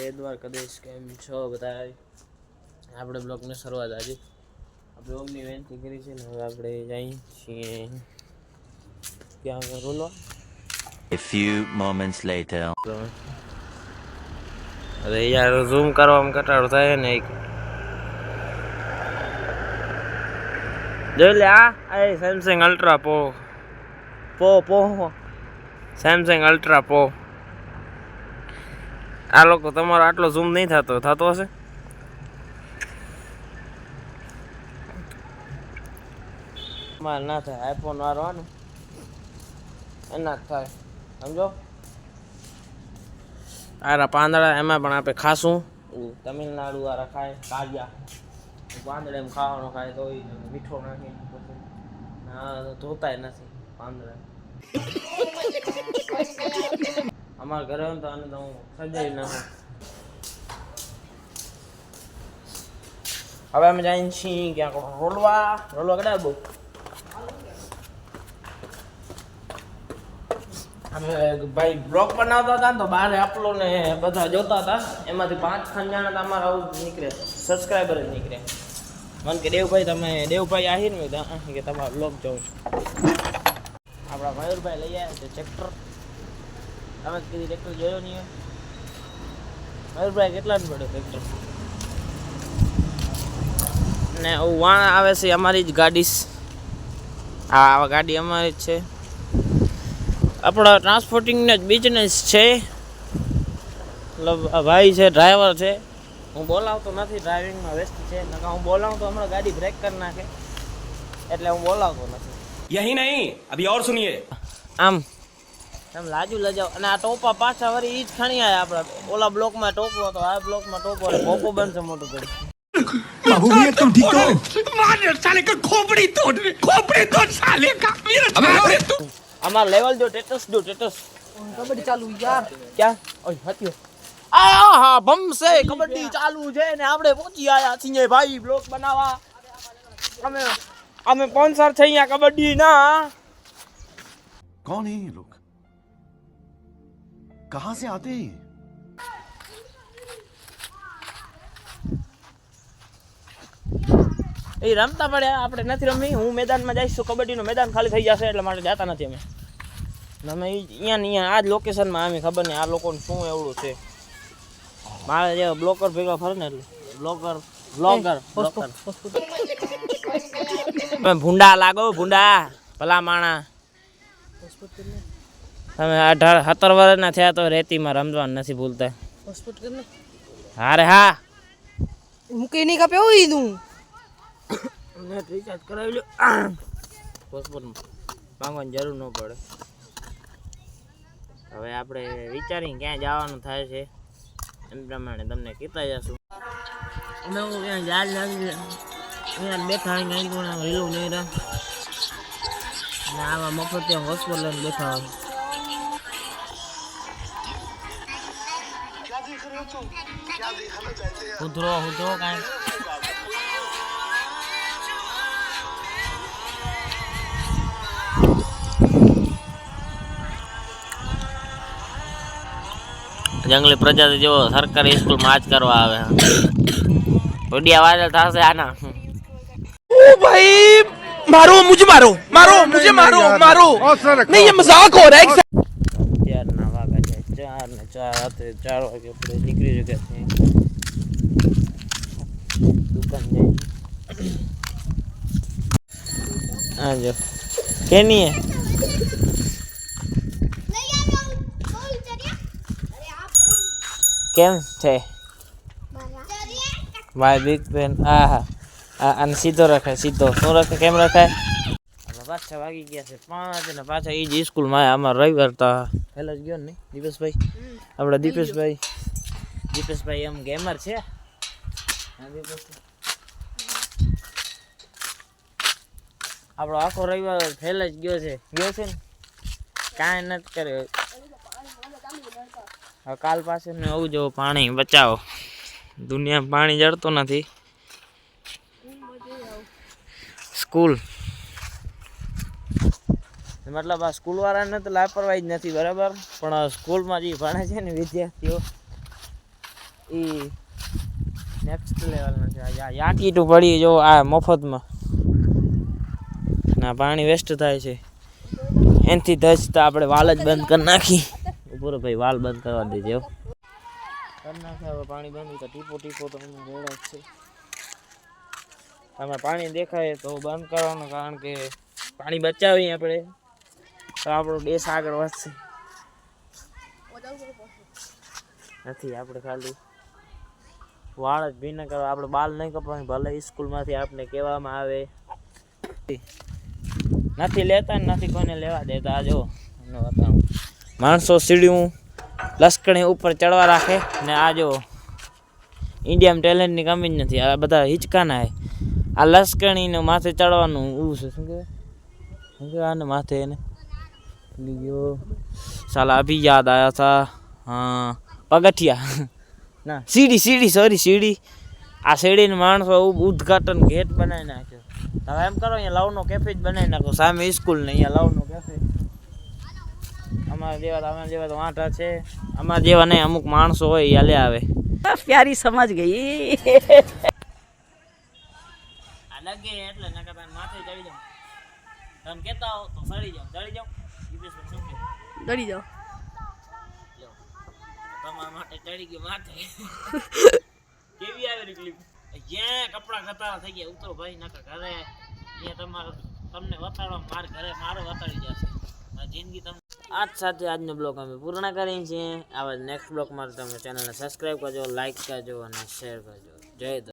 જય દ્વારકાધીશ કેમ છો બધા આપણે બ્લોગની શરૂઆત આજે. આપણે ઓમની વેનથી કરી છે ને હવે આપણે જઈએ છીએ ક્યાં આગળ રોલો? A few moments later. અરે યાર ઝૂમ કરવામાં કટાડો થાય ને એક. જોઈ લે આ આ સેમસંગ અલ્ટ્રા પો પો પો. સેમસંગ અલ્ટ્રા પો આ લોકો તમારો આટલો ઝૂમ નહીં થતો. થતો હશે? મારે ના થાય આઈફોન વાળો ને એના જ થાય. સમજો? આરા પાંદડા એમાં પણ આપણે ખાશું. તમિલનાડુ વાળા ખાય કાજિયા. પાંદડા એમ ખાવાનો ખાય તો મીઠો નાખી હા ધોતાય નથી પાંદડા. અમારા ઘરે હોય તો આને તો હું સજાવી નાખું હવે અમે જઈએ છીએ ક્યાંક રોલવા. રોલવા કડા બહુ. અમે ભાઈ બ્લોગ બનાવતા હતા તો બહાર આપલો ને બધા જોતા હતા. એમાંથી પાંચ ખાન જણા તો અમારા આવું નીકળે. સબસ્ક્રાઈબર જ નીકળે. મને કે દેવભાઈ, તમે દેવભાઈ આહીર ને કે તમારો બ્લોગ જોઉં છું. આપણા મયુરભાઈ લઈ આવ્યા છે ટ્રેક્ટર તમે કીધી ટ્રેક્ટર જોયો નહીં મયુરભાઈ કેટલા પડ્યો ટ્રેક્ટર ને વાણ આવે છે અમારી જ ગાડી આ ગાડી અમારી જ છે. આપણા ટ્રાન્સપોર્ટિંગનો જ બિઝનેસ છે. મતલબ આ ભાઈ છે ડ્રાઈવર છે. હું બોલાવતો નથી ડ્રાઈવિંગમાં વ્યસ્ત છે. નકા હું બોલાવું તો હમણાં ગાડી બ્રેક કરી નાખે. એટલે હું બોલાવતો નથી. યહી નહીં અભી ઓર સુનિયે આમ એમ લાજુ લજાવ. અને આ ટોપા પાછા વળી ઈ જ ખણી આવ્યા આપણે. ઓલા બ્લોકમાં ટોપો હતો આ બ્લોકમાં ટોપો અને ભોપો બનશે મોટો કરી. બાબુ ભી એકદમ લેવલ જો ટેટસ જો ટેટસ કબડ્ડી ચાલુ યાર. ક્યાં? ઓય આ હા ભમસે કબડ્ડી ચાલુ છે ને આપણે પહોંચી આયા છીએ ભાઈ બ્લોક બનાવવા. અમે અમે સ્પોન્સર છે અહીંયા કબડ્ડી ના. કોણ कहां से आते हैं ये? એ રમતા પડ્યા આપણે નથી રમી હું મેદાનમાં જઈશ તો કબડ્ડીનું મેદાન ખાલી થઈ જશે એટલે માટે જતા નથી અમે ને અમે ઈ- અહીંયા ને અહીંયા આ જ લોકેશનમાં અમે ખબર નહીં આ લોકોને શું એવડું છે મારે જે બ્લોકર ભેગા ફરે ને એટલે બ્લોકર બ્લોગર બ્લોકર તમે ભૂંડા લાગો ભૂંડા ભલા માણા તમે અઢાર સત્તર વર્ષના થયા તો રેતીમાં રમવાનું નથી ભૂલતા. હારે હા મૂકી નહીં કાપે હોય તું નેટ રિચાર્જ કરાવી લો હોસ્પિટલમાં માંગવાની જરૂર ન પડે. હવે આપણે વિચારીને ક્યાં જવાનું થાય છે. એમ પ્રમાણે તમને કહેતા જશું. અમે હું ક્યાં યાદ લાગી અહીંયા બેઠા અહીં રીલું નહીં રહે. અને આવા મફત ત્યાં હોસ્પિટલ લઈને બેઠા હોય. હુધરો હુધરો કાંઈ જંગલી પ્રજાતિ જેવો સરકારી સ્કૂલમાં જ કરવા આવે ઓડિયા વાયરલ થશે આના. ઓ ભાઈ મારો મુજ મારો મારો મુજે મારો મારો. નહીં મજાક હો રહા ચાર ને ચાર રાત્રે ચાર વાગે આપણે નીકળી શક્યા છીએ દુકાન જઈ. હા જો. કેની કેમ છે માય બિગ બેન આ હા આ આને સીધો રખાય સીધો. શું રાખે કેમ રખાય? પાછા વાગી ગયા છે પાંચ ને પાછા એ જ સ્કૂલમાં આમાં રવિવાર તો પહેલા જ ગયો ને દીપેશભાઈ. આપણા દીપેશભાઈ. દીપેશભાઈ એમ ગેમર છે. આપણો આખો રવિવાર ફેલ જ ગયો છે. ગયો છે ને? કાંઈ નથી કર્યો. હવે કાલ પાસે ને આવું જો પાણી બચાવો. દુનિયા પાણી જડતું નથી. સ્કૂલ. મતલબ આ સ્કૂલવાળાને તો લાપરવાહી જ નથી, બરાબર? પણ સ્કૂલમાં જે ભણે છે ને વિદ્યાર્થીઓ, એ નેક્સ્ટ લેવલનો છે. આ યા- પડી જો આ મફતમાં. ના, પાણી વેસ્ટ થાય છે. એનાથી તો આપણે વાલ જ બંધ કરી નાખી. પૂરો ભાઈ, વાલ બંધ કરવા દેજો કરી નાખે હવે પાણી બંધ, તો ટીપો ટીપો તો અમને રેડા જ છે. તમે પાણી દેખાય તો બંધ કરવાનું, કારણ કે પાણી બચાવીએ આપણે. તો આપણો દેશ આગળ વધશે. નથી, આપણે ખાલી વાળ જ ભીના કરવા, આપણે બાલ નહીં કપાય, ભલે સ્કૂલમાંથી આપણે કહેવામાં આવે. નથી લેતા નથી કોઈને લેવા દેતા, આ જો માણસો સીડીયું લશ્કરી ઉપર ચડવા રાખે ને આ જો ઇન્ડિયામાં ટેલેન્ટની કમી જ નથી, આ બધા હિચકાના આ લશ્કરીને માથે ચડવાનું એવું છે, શું કહેવાય? શું કહેવાય માથે એને? ભૂલી साला अभी याद आया था। થા હા પગથિયા ના સીડી સીડી સોરી સીડી આ સીડીને માણસો ઉદઘાટન ગેટ બનાવી નાખ્યો હવે એમ કરો અહીંયા લવનો કેફે જ બનાવી નાખો સામે સ્કૂલ ને અહીંયા લવનો કેફે અમારા જેવા અમારા જેવા તો વાંટા છે. અમારા જેવા નહીં અમુક માણસો હોય એ હાલે આવે. પ્યારી સમજ ગઈ. આ લગે એટલે નકર માથે ચડી જાવ તમે કહેતા હો તો સડી ચડી જાવ દીપેશભાઈ શું કહે દડી જાઓ. તમારા માટે ચડી ગયો માથે. કેવી આવેલી ક્લિપ જ્યાં કપડા ખતારા થઈ ગયા. ઉતરો ભાઈ, નકર ઘરે અહીંયા તમારો તમને વતાડવા માર ઘરે મારો વતાડી જશે. જિંદગી તમને આજ સાથે આજનો બ્લોગ અમે પૂર્ણ કરીએ છીએ. આવા નેક્સ્ટ બ્લોગ માટે તમે ચેનલને સબસ્ક્રાઈબ કરજો લાઈક કરજો અને શેર કરજો. જય